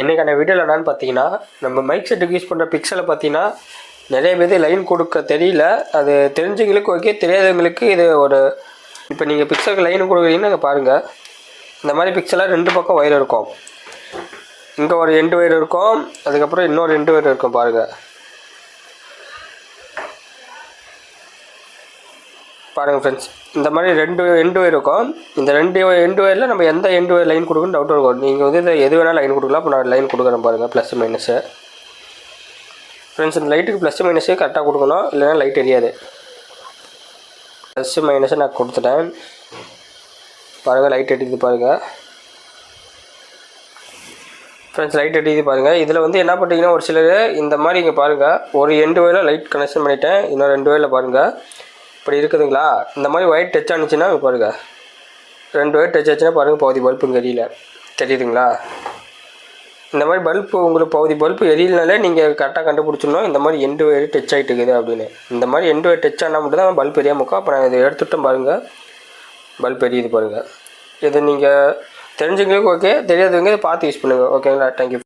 இன்றைக்கான வீடியோவில் என்னன்னு பார்த்தீங்கன்னா நம்ம மைக் செட்டுக்கு யூஸ் பண்ணுற பிக்சலை பார்த்தீங்கன்னா நிறைய பேர் லைன் கொடுக்க தெரியல. அது தெரிஞ்சவங்களுக்கு ஓகே தெரியாதவங்களுக்கு இது ஒரு இப்போ நீங்கள் பிக்சலுக்கு லைன் கொடுக்குறீங்கன்னா இங்கே பாருங்கள் இந்த மாதிரி பிக்சலாக ரெண்டு பக்கம் ஒயர் இருக்கும். இங்கே ஒரு எண்டு ஒயர் இருக்கும் அதுக்கப்புறம் இன்னொரு ரெண்டு ஒயர் இருக்கும் பாருங்கள் பாருங்கள் ஃப்ரெண்ட்ஸ் இந்த மாதிரி ரெண்டு எண்டு ஒயர் இருக்கும். இந்த ரெண்டு எண்டு ஒயரில் நம்ம எந்த எண்டு ஒயர் லைன் கொடுக்கணும் டவுட் இருக்கும். நீங்கள் வந்து இதில் எது வேணால் லைன் கொடுக்கலாம். இப்போ நான் லைன் கொடுக்குறேன் பாருங்கள் ப்ளஸ் மைனஸு ஃப்ரெண்ட்ஸ் இந்த லைட்டுக்கு ப்ளஸ் மைனஸு கரெக்டாக கொடுக்கணும். இல்லைனா லைட் எரியாது. ப்ளஸ் மைனஸை நான் கொடுத்துட்டேன். பாருங்கள் லைட் எரியுது பாருங்கள் ஃப்ரெண்ட்ஸ் லைட் எரியுது பாருங்கள் இதில் வந்து என்ன பண்ணுறீங்கன்னா ஒரு சிலர் இந்த மாதிரி இங்கே பாருங்கள் ஒரு எண்டு வயலில் லைட் கனெக்ஷன் பண்ணிட்டேன். இன்னொரு ரெண்டு வயலில் பாருங்கள் இப்படி இருக்குதுங்களா? இந்த மாதிரி ஒயிட் டச் ஆனிச்சுன்னா பாருங்கள் பாருங்க. ரெண்டு ஒயிட் டச் ஆச்சுன்னா பாருங்கள் பகுதி பல்புங்க எரியல. தெரியுதுங்களா? இந்த மாதிரி பல்பு உங்களுக்கு பகுதி பல்பு எரியலனாலே நீங்கள் கரெக்டாக கண்டுபிடிச்சிடணும். இந்த மாதிரி எண்டு ஒயர் டச் ஆகிட்டு இருக்குது அப்படின்னு. இந்த மாதிரி எண்டு ஒயர் டச் ஆனால் மட்டும் தான் பல்ப் எரியாம இருக்கும் அப்போ நான் இதை எடுத்துட்டோம் பாருங்கள் பல்ப் எரியுது பாருங்கள் இது நீங்கள் தெரிஞ்சவங்களுக்கு ஓகே தெரியாதவங்க இதை பார்த்து யூஸ் பண்ணுங்கள் ஓகேங்களா தேங்க்யூ